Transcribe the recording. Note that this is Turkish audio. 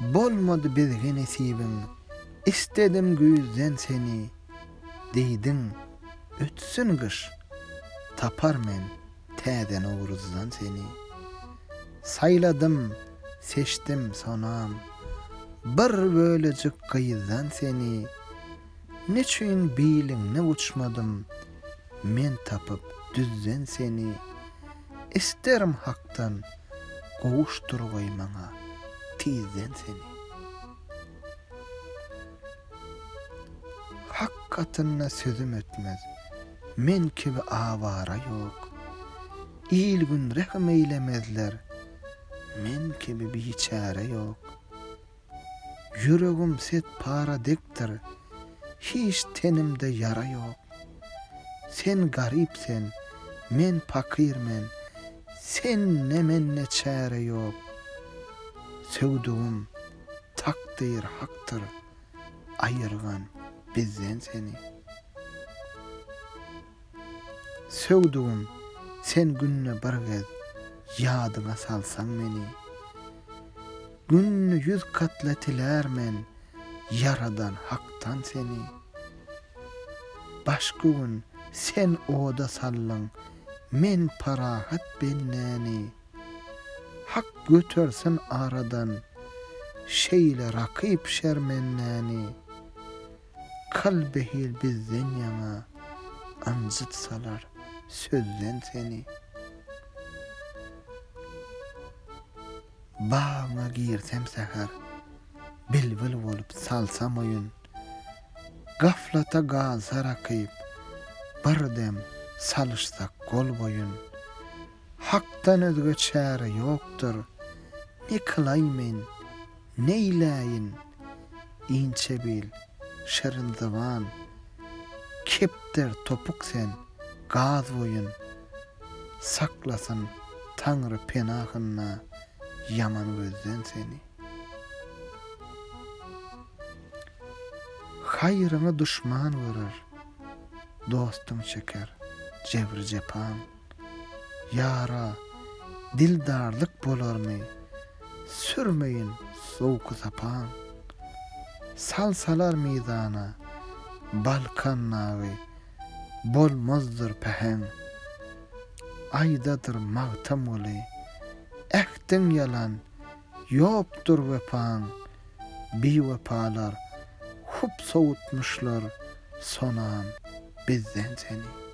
Bolmadı bizge nesibim, istedim güýzden seni. Diýdiň, ötsün kış, tapar men täden owruzdan seni. Sayladım, seçtim sonam, bir bölecik gyýzdan seni. Neçün biýliňne uçmadım, men tapıp düzden seni. Isterim haktan, gowuşturgoý maňa tizden seni. Hak katına sözüm ötmez. Men kibi avara yok. İyil gün rehm eylemezler. Men kibi biçare yok. Yüregim set para dektir. Hiç tenimde yara yok. Sen garipsen, men pakirmen. Sen ne men ne çare yok. Sevduğum takdir haktır. Ayırgan bizden seni. Sevduğum sen günne bir gez yadyna salsan meni. Günne yüz katletilermen yaradan haktan seni. Başka gün sen oda sallan men parahat bennäni. Hak götürsen aradan şeyle rakip şermennäni. Kalbehil bizden yana anjıtsalar sözden seni. Bağına girsem seher, bilbil olup salsam oyun. Gaflata galsa rakip, bir dem salışsak gol boyun. Haktan özge çare yoktur, ne kılaymen, ne ilayin, inçe bil, şerin zaman, kepter topuk sen, gaz boyun, saklasın Tanrı penahına yaman gözden seni. Hayrına düşman vurur, dostum çeker, cevri cepan. Yara, dildarlık bolar mı? Sürmeyin soğuk sapan. Salsalar midana, Balkan navi, bolmazdır pehen. Aydadır mağtam oli, ehtin yalan, yoktur vepan. Bi vepalar, hup soğutmuşlar sonam bizden seni.